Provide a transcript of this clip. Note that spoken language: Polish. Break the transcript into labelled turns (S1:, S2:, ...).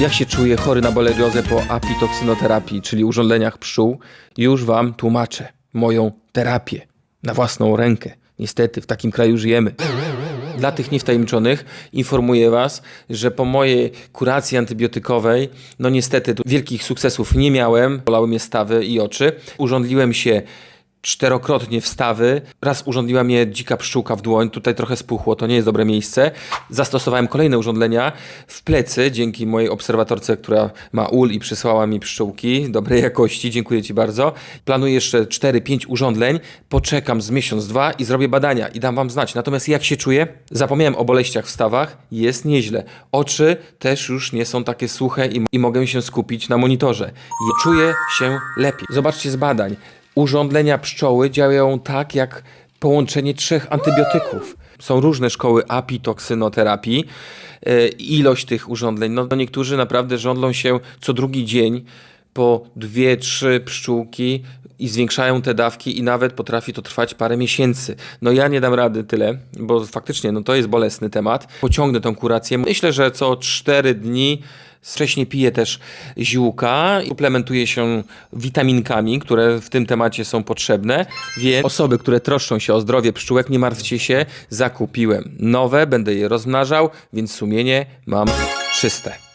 S1: Jak się czuje chory na boleriozę po apitoksynoterapii, czyli urządzeniach pszczół? Już wam tłumaczę moją terapię na własną rękę. Niestety w takim kraju żyjemy. Dla tych niewtajemniczonych informuję Was, że po mojej kuracji antybiotykowej, no niestety wielkich sukcesów nie miałem. Bolały mnie stawy i oczy. Urządliłem się czterokrotnie wstawy. Raz urządliła mnie dzika pszczółka w dłoń, tutaj trochę spuchło, to nie jest dobre miejsce. Zastosowałem kolejne urządzenia w plecy, dzięki mojej obserwatorce, która ma ul i przysłała mi pszczółki dobrej jakości, dziękuję Ci bardzo. Planuję jeszcze 4-5 urządzeń, poczekam z miesiąc, dwa i zrobię badania i dam Wam znać. Natomiast jak się czuję? Zapomniałem o boleściach w stawach, jest nieźle. Oczy też już nie są takie suche i, i mogę się skupić na monitorze. I czuję się lepiej. Zobaczcie z badań urządzenia pszczoły działają tak jak połączenie trzech antybiotyków. Są różne szkoły apitoksynoterapii. E, Ilość tych urządzeń, no niektórzy naprawdę żądlą się co drugi dzień po dwie, trzy pszczółki i zwiększają te dawki i nawet potrafi to trwać parę miesięcy. No ja nie dam rady tyle, bo faktycznie no to jest bolesny temat. Pociągnę tą kurację. Myślę, że co cztery dni Wcześniej piję też ziółka, suplementuję się witaminkami, które w tym temacie są potrzebne, więc osoby, które troszczą się o zdrowie pszczółek, nie martwcie się, zakupiłem nowe, będę je rozmnażał, więc sumienie mam czyste.